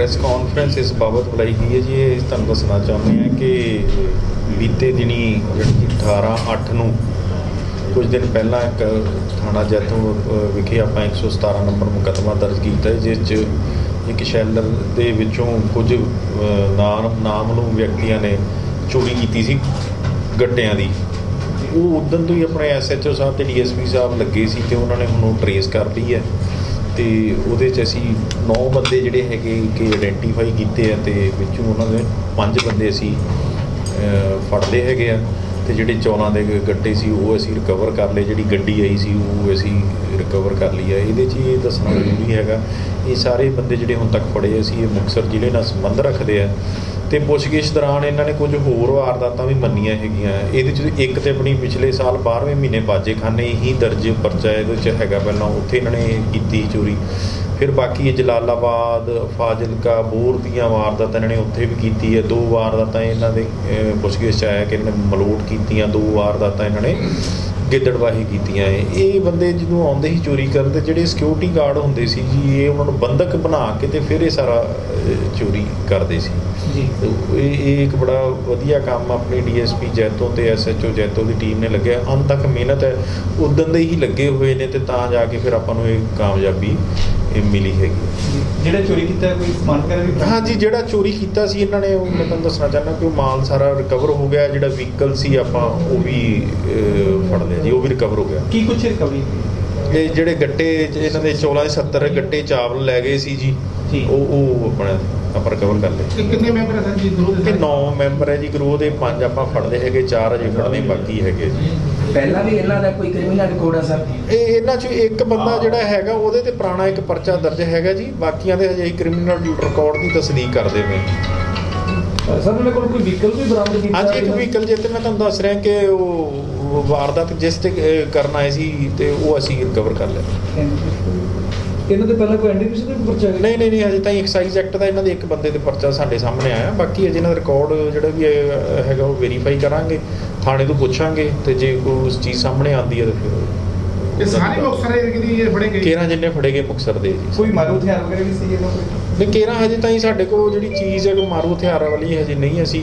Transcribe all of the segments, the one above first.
Press conference ਇਸ ਬਾਬਤ ਬੁਲਾਈ ਗਈ ਹੈ ਜੀ। ਇਹ ਤੁਹਾਨੂੰ ਦੱਸਣਾ ਚਾਹੁੰਦੇ ਹਾਂ ਕਿ ਬੀਤੇ ਦਿਨੀ ਜਿਹੜੀ 18 8 ਨੂੰ ਕੁਝ ਦਿਨ ਪਹਿਲਾਂ ਇੱਕ ਥਾਣਾ ਜੈਤੋ ਵਿਖੇ ਆਪਾਂ 117 ਨੰਬਰ ਮੁਕੱਦਮਾ ਦਰਜ ਕੀਤਾ ਜਿਸ 'ਚ ਇੱਕ ਸ਼ੈਲਰ ਦੇ ਵਿੱਚੋਂ ਕੁਝ ਅ, ਨਾਮ ਨਾਮਲੂਮ ਵਿਅਕਤੀਆਂ ਨੇ ਚੋਰੀ ਕੀਤੀ ਸੀ ਗੱਟਿਆਂ ਦੀ। ਉਹ ਉਦੋਂ ਤੋਂ ਹੀ ਆਪਣੇ ਐਸਐਚਓ ਸਾਹਿਬ ਤੇ ਡੀਐਸਪੀ ਸਾਹਿਬ ਲੱਗੇ ਸੀ ਤੇ ਉਹਨਾਂ ਨੇ ਹੁਣ ਉਹ ਟਰੇਸ ਕਰ ਲਈ ਹੈ। ਤੇ ਉਹਦੇ 'ਚ ਅਸੀਂ 9 ਬੰਦੇ ਜਿਹੜੇ ਹੈਗੇ ਕਿ ਆਇਡੈਂਟੀਫਾਈ ਕੀਤੇ ਆ ਤੇ ਵਿੱਚੋਂ ਉਹਨਾਂ ਦੇ 5 ਬੰਦੇ ਅਸੀਂ ਫੜਦੇ ਹੈਗੇ ਆ। ਤੇ ਜਿਹੜੇ ਚੌਲਾਂ ਦੇ ਗ- ਗੱਟੇ ਸੀ, ਉਹ ਅਸੀਂ ਰਿਕਵਰ ਕਰ ਲਏ। ਜਿਹੜੀ ਗੱਡੀ ਆਈ ਸੀ, ਉਹ ਅਸੀਂ ਰਿਕਵਰ ਕਰ ਲਈ ਹੈ ਇਹਦੇ 'ਚ ਇਹ ਦੱਸਣਾ ਜ਼ਰੂਰੀ ਹੈਗਾ, ਇਹ ਸਾਰੇ ਬੰਦੇ ਜਿਹੜੇ ਹੁਣ ਤੱਕ ਫੜੇ ਅਸੀਂ ਇਹ ਮੁਕਤਸਰ ਜ਼ਿਲ੍ਹੇ ਨਾਲ ਸੰਬੰਧ ਰੱਖਦੇ ਆ। ਤੇ ਪੁੱਛਗਿੱਛ ਦੌਰਾਨ ਇਹਨਾਂ ਨੇ ਕੁਝ ਹੋਰ ਵਾਰਦਾਤਾਂ ਵੀ ਮੰਨੀਆਂ ਹੈਗੀਆਂ। ਇਹਦੇ 'ਚ ਇੱਕ ਤੇ ਆਪਣੀ ਪਿਛਲੇ ਸਾਲ 12ਵੇਂ ਮਹੀਨੇ ਬਾਜੇਖਾਨੇ ਹੀ ਦਰਜ ਪਰਚਾ ਇਹਦੇ 'ਚ ਹੈਗਾ। ਪਹਿਲਾਂ ਉੱਥੇ ਇਹਨਾਂ ਨੇ ਕੀਤੀ ਚੋਰੀ। ਫਿਰ ਬਾਕੀ ਇਹ ਜਲਾਲਾਬਾਦ ਫਾਜ਼ਿਲਕਾ ਬੋਰ ਦੀਆਂ ਵਾਰਦਾਤਾਂ ਇਹਨਾਂ ਨੇ ਉੱਥੇ ਵੀ ਕੀਤੀ ਹੈ। ਦੋ ਵਾਰਦਾਤਾਂ ਇਹਨਾਂ ਦੇ ਪੁੱਛਗਿੱਛ 'ਚ ਆਇਆ ਕਿ ਇਹਨਾਂ ਨੇ ਮਲੋਟ ਕੀਤੀਆਂ ਦੋ ਵਾਰਦਾਤਾਂ ਇਹਨਾਂ ਨੇ ਗਿੱਦੜਵਾਹੀ ਕੀਤੀਆਂ। ਇਹ ਇਹ ਬੰਦੇ ਜਦੋਂ ਆਉਂਦੇ ਸੀ ਚੋਰੀ ਕਰਨ ਤੇ ਜਿਹੜੇ ਸਿਕਿਉਰਿਟੀ ਗਾਰਡ ਹੁੰਦੇ ਸੀ ਜੀ ਇਹ ਉਹਨਾਂ ਨੂੰ ਬੰਦਕ ਬਣਾ ਕੇ ਤੇ ਫਿਰ ਇਹ ਸਾਰਾ ਚੋਰੀ ਕਰਦੇ ਸੀ। ਜੀ। ਇਹ ਇੱਕ ਬੜਾ ਵਧੀਆ ਕੰਮ ਆਪਣੀ ਡੀਐਸਪੀ ਜੈਤੋ ਤੇ ਐਸਐਚਓ ਜੈਤੋ ਦੀ ਟੀਮ ਨੇ ਲੱਗਿਆ। ਅੰਤ ਤੱਕ ਮਿਹਨਤ ਹੈ। ਉਦੋਂ ਦੇ ਹੀ ਲੱਗੇ ਹੋਏ ਨੇ ਤੇ ਤਾਂ ਜਾ ਕੇ ਫਿਰ ਆਪਾਂ ਨੂੰ ਇਹ ਕਾਮਯਾਬੀ ਇਹ ਮਿਲੀ ਹੈਗੀ। ਜਿਹੜਾ ਚੋਰੀ ਕੀਤਾ ਹੈ, ਕੋਈ ਸਮਾਨ ਵਗੈਰਾ ਵੀ ਬਰਾਮਦ- ਹਾਂਜੀ ਜਿਹੜਾ ਚੋਰੀ ਕੀਤਾ ਸੀ ਇਹਨਾਂ ਨੇ ਉਹ ਮੈਂ ਤੁਹਾਨੂੰ ਦੱਸਣਾ ਚਾਹੁੰਦਾ ਕਿ ਉਹ ਮਾਲ ਸਾਰਾ ਰਿਕਵਰ ਹੋ ਗਿਆ ਜਿਹੜਾ ਵਹੀਕਲ ਸੀ ਆਪਾਂ ਉਹ ਵੀ ਫੜ ਲਿਆ ਜੀ ਉਹ ਵੀ ਰਿਕਵਰ ਹੋ ਗਿਆ। ਕੀ ਕੁਛ ਰਿਕਵਰੀ ਇਹ ਜਿਹੜੇ ਗੱਟੇ ਇਹਨਾਂ ਦੇ 14 ਦੇ 70 ਗੱਟੇ ਚਾਵਲ ਲੈ ਗਏ ਸੀ ਜੀ। ਜੀ। ਉਹ ਉਹ ਆਪਣਾ ਆਪਾਂ ਰਿਕਵਰ ਕਰ ਲਏ। ਕਿ ਕਿੰਨੇ ਮੈਂਬਰ ਹੈ ਸਰ ਜੀ ਗਰੁੱਪ ਦੇ ਕਿ 9 ਮੈਂਬਰ ਹੈ ਜੀ ਗਰੋਹ ਦੇ ਪੰਜ ਆਪਾਂ ਫੜਦੇ ਹੈਗੇ ਚਾਰ ਅਜੇ ਫੜਨੇ ਬਾਕੀ ਹੈਗੇ ਜੀ। ਪਹਿਲਾਂ ਵੀ ਇਹਨਾਂ ਦਾ ਕੋਈ ਕ੍ਰਿਮੀਨਲ ਰਿਕਾਰਡ ਆ ਸਰ? ਇਹ ਇਹਨਾਂ ਚੋਂ ਇੱਕ ਬੰਦਾ ਜਿਹੜਾ ਹੈਗਾ ਉਹਦੇ ਤੇ ਪੁਰਾਣਾ ਇੱਕ ਪਰਚਾ ਦਰਜ ਹੈਗਾ ਜੀ ਬਾਕੀਆਂ ਦੇ ਹਜੇ ਕ੍ਰਿਮੀਨਲ ਰਿਕਾਰਡ ਦੀ ਤਸਦੀਕ ਕਰਦੇ ਨੇ। ਸਰ ਉਹਨਾਂ ਕੋਲ ਕੋਈ ਵਹੀਕਲ ਵੀ ਬਰਾਮਦ ਕੀਤਾ ਹਾਂਜੀ ਇੱਕ ਵਹੀਕਲ ਜੇ ਤੇ ਮੈਂ ਤੁਹਾਨੂੰ ਦੱਸ ਰਿਹਾ ਕਿ ਉਹ ਵਾਰਦਾਤ ਜਿਸ ਤੇ ਕਰਨ ਆਏ ਸੀ ਤੇ ਉਹ ਅਸੀਂ ਰਿਕਵਰ ਕਰ ਲਿਆ। ਇਹਨਾਂ ਦੇ ਪਹਿਲਾਂ ਕੋਈ ਐਨਡੀਪੀਸੀ ਦਾ ਪਰਚਾ ਨਹੀਂ ਨਹੀਂ ਨਹੀਂ ਹਜੇ ਤਾਈਂ ਐਕਸਾਈਜ਼ ਐਕਟ ਦਾ ਇਹਨਾਂ ਦੇ ਇੱਕ ਬੰਦੇ ਦੇ ਪਰਚਾ ਸਾਡੇ ਸਾਹਮਣੇ ਆਇਆ। ਬਾਕੀ ਅਜੇ ਇਹਨਾਂ ਦਾ ਰਿਕਾਰਡ ਜਿਹੜਾ ਵੀ ਹੈਗਾ ਉਹ ਵੈਰੀਫਾਈ ਕਰਾਂਗੇ ਥਾਣੇ ਤੋਂ ਪੁੱਛਾਂਗੇ ਤੇ ਜੇ ਕੋਈ ਉਸ ਚੀਜ਼ ਸਾਹਮਣੇ ਆਉਂਦੀ ਹੈ ਤਾਂ ਫਿਰ ਇਹ ਸਾਰੇ ਦੀ ਇਹ ਫੜੇ ਗਏ। ਕੇਰਾਂ ਜਿੰਨੇ ਫੜੇ ਗਏ ਮੁਕਸਰ ਦੇ ਜੀ। ਕੋਈ ਮਾਰੂ ਹਥਿਆਰ ਵਗੈਰਾ ਵੀ ਸੀ ਇਹਨਾਂ ਕੋਲ? ਨਹੀਂ ਕੇਰਾਂ ਹਜੇ ਤਾਈਂ ਸਾਡੇ ਕੋਲ ਜਿਹੜੀ ਚੀਜ਼ ਹੈ ਕਿ ਮਾਰੂ ਹਥਿਆਰਾਂ ਵਾਲੀ ਹਜੇ ਨਹੀਂ ਅਸੀਂ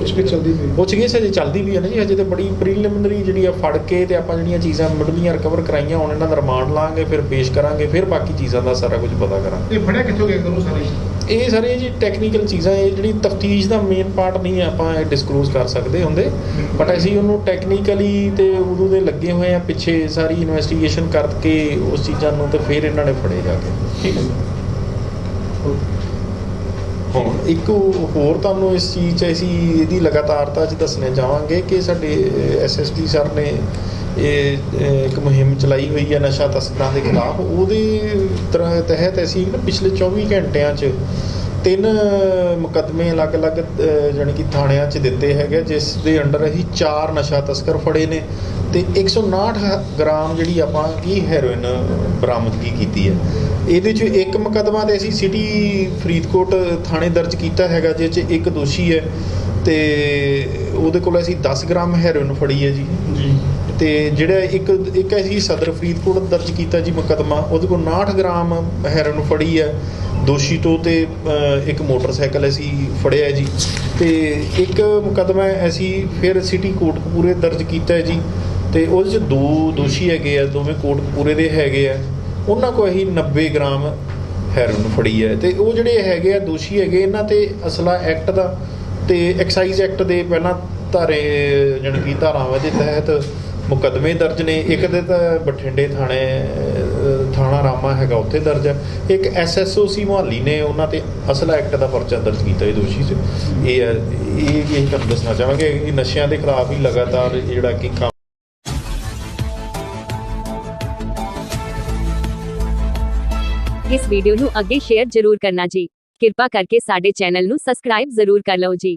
ਪੁੱਛ ਕੇ ਚੱਲਦੀ ਪਈ। ਪੁੱਛ ਗਏ ਹਜੇ ਚੱਲਦੀ ਵੀ ਹੈ ਨਾ ਜੀ ਹਜੇ ਤੇ ਬੜੀ ਪ੍ਰੀਲਿਮਿਨਰੀ ਜਿਹੜੀ ਆ ਫੜ ਕੇ ਤੇ ਆਪਾਂ ਜਿਹੜੀਆਂ ਚੀਜ਼ਾਂ ਮੁੱਢਲੀਆਂ ਰਿਕਵਰ ਕਰਾਈਆਂ ਹੁਣ ਇਹਨਾਂ ਦਾ ਰਿਮਾਂਡ ਲਾਂਗੇ ਫਿਰ ਪੇਸ਼ ਕਰਾਂਗੇ ਫਿਰ ਬਾਕੀ ਚੀਜ਼ਾਂ ਦਾ ਸਾਰਾ ਕੁਝ ਪਤਾ ਕਰਾਂਗੇ। ਇਹ ਫੜਿਆ ਕਿੱਥੋਂ ਗਏ ਕਰੂ ਸਾਰੇ? ਇਹ ਸਾਰੇ ਜੀ ਟੈਕਨੀਕਲ ਚੀਜ਼ਾਂ ਇਹ ਜਿਹੜੀ ਤਫਤੀਸ਼ ਦਾ ਮੇਨ ਪਾਰਟ ਨਹੀਂ ਆਪਾਂ ਇਹ ਡਿਸਕਲੋਜ਼ ਕਰ ਸਕਦੇ ਹੁੰਦੇ। ਬਟ ਅਸੀਂ ਉਹਨੂੰ ਟੈਕਨੀਕਲੀ ਤੇ ਉਦੋਂ ਦੇ ਲੱਗੇ ਹੋਏ ਆ ਪਿੱਛੇ ਸਾਰੀ ਇਨਵੈਸਟੀਗੇਸ਼ਨ ਕਰਕੇ ਉਸ ਚੀਜ਼ਾਂ ਨੂੰ ਤੇ ਫਿਰ ਇਹਨਾਂ ਨੇ ਫੜੇ ਜਾ ਕੇ। ਠੀਕ ਹੈ। ਹੁਣ ਇੱਕ ਹੋਰ ਤੁਹਾਨੂੰ ਇਸ ਚੀਜ਼ 'ਚ ਅਸੀਂ ਇਹਦੀ ਲਗਾਤਾਰਤਾ 'ਚ ਦੱਸਣਾ ਚਾਹਾਂਗੇ ਕਿ ਸਾਡੇ ਐਸਐਸਪੀ ਸਰ ਨੇ ਇਹ ਇੱਕ ਮੁਹਿੰਮ ਚਲਾਈ ਹੋਈ ਹੈ ਨਸ਼ਾ ਤਸਕਰਾਂ ਦੇ ਖਿਲਾਫ। ਉਹਦੇ ਤਰ੍ਹਾਂ ਤਹਿਤ ਅਸੀਂ ਨਾ ਪਿਛਲੇ 24 ਘੰਟਿਆਂ 'ਚ ਤਿੰਨ ਮੁਕੱਦਮੇ ਅਲੱਗ-ਅਲੱਗ ਅਹ, ਜਾਣੀ ਕਿ ਥਾਣਿਆਂ 'ਚ ਦਿੱਤੇ ਹੈਗੇ ਜਿਸ ਦੇ ਅੰਡਰ ਅਸੀਂ ਚਾਰ ਨਸ਼ਾ ਤਸਕਰ ਫੜੇ ਨੇ ਤੇ 159 ਗ੍ਰਾਮ ਜਿਹੜੀ ਆਪਾਂ ਕੀ ਹੈਰੋਇਨ ਬਰਾਮਦਗੀ ਕੀਤੀ ਹੈ। ਇਹਦੇ 'ਚ ਇੱਕ ਮੁਕੱਦਮਾ ਤੇ ਅਸੀਂ ਸਿਟੀ ਫਰੀਦਕੋਟ ਥਾਣੇ ਦਰਜ ਕੀਤਾ ਹੈਗਾ ਜਿਸ 'ਚ ਇੱਕ ਦੋਸ਼ੀ ਹੈ ਤੇ ਉਹਦੇ ਕੋਲ ਅਸੀਂ 10 ਗ੍ਰਾਮ ਹੈਰੋਇਨ ਫੜੀ ਹੈ ਜੀ। ਜੀ। ਤੇ ਜਿਹੜਾ ਇੱਕ ਇੱਕ ਅਸੀਂ ਸਦਰ ਫਰੀਦਕੋਟ ਦਰਜ ਕੀਤਾ ਜੀ ਮੁਕੱਦਮਾ, ਉਹਦੇ ਕੋਲ 59 ਗ੍ਰਾਮ ਹੈਰੋਇਨ ਫੜੀ ਹੈ। ਦੋਸ਼ੀ ਤੋਂ ਤੇ ਇੱਕ ਮੋਟਰਸਾਈਕਲ ਅਸੀਂ ਫੜਿਆ ਜੀ। ਤੇ ਇੱਕ ਮੁਕੱਦਮਾ ਅਸੀਂ ਫਿਰ ਸਿਟੀ ਕੋਟਕਪੂਰੇ ਦਰਜ ਕੀਤਾ ਹੈ ਜੀ। ਤੇ ਉਹਦੇ 'ਚ ਦੋ ਦੋਸ਼ੀ ਹੈਗੇ ਆ, ਦੋਵੇਂ ਕੋਟਕਪੂਰੇ ਦੇ ਹੈਗੇ ਆ। ਉਹਨਾਂ ਕੋਲ ਅਸੀਂ 90 ਗ੍ਰਾਮ ਹੈਰੋਇਨ ਫੜੀ ਹੈ। ਤੇ ਉਹ ਜਿਹੜੇ ਹੈਗੇ ਆ, ਦੋਸ਼ੀ ਹੈਗੇ, ਇਹਨਾਂ ਤੇ ਅਸਲਾ ਐਕਟ ਦਾ ਤੇ ਐਕਸਾਈਜ਼ ਐਕਟ ਦੇ ਪਹਿਲਾਂ ਧਾਰੇ, ਜਾਣੀ ਕਿ ਧਾਰਾਵਾਂ ਦੇ ਤਹਿਤ ਮੁਕੱਦਮੇ ਦਰਜ ਨੇ, ਇੱਕ ਦੇ ਤਾਂ ਬਠਿੰਡੇ ਥਾਣੇ ਥਾਣਾ ਰਾਮਾ ਹੈਗਾ, ਉੱਥੇ ਦਰਜ ਹੈ। ਇੱਕ ਐਸਐਸਓਸੀ ਮੁਹਾਲੀ ਨੇ ਉਹਨਾਂ ਤੇ ਅਸਲਾ ਐਕਟ ਦਾ ਪਰਚਾ ਦਰਜ ਕੀਤਾ ਇਹ ਦੋਸ਼ੀ ਚ। ਇਹ ਇਹ ਇਹ ਤੁਹਾਨੂੰ ਦੱਸਣਾ ਚਾਹਾਂਗੇ ਕਿ ਨਸ਼ਿਆਂ ਦੇ ਖਿਲਾਫ ਹੀ ਲਗਾਤਾਰ ਜਿਹੜਾ ਕਿ ਇਸ ਵੀਡੀਓ ਨੂੰ ਅੱਗੇ ਸ਼ੇਅਰ ਜ਼ਰੂਰ ਕਰਨਾ ਜੀ। ਕਿਰਪਾ ਕਰਕੇ ਸਾਡੇ ਚੈਨਲ ਨੂੰ ਸਬਸਕ੍ਰਾਈਬ ਜ਼ਰੂਰ ਕਰ ਲਓ ਜੀ।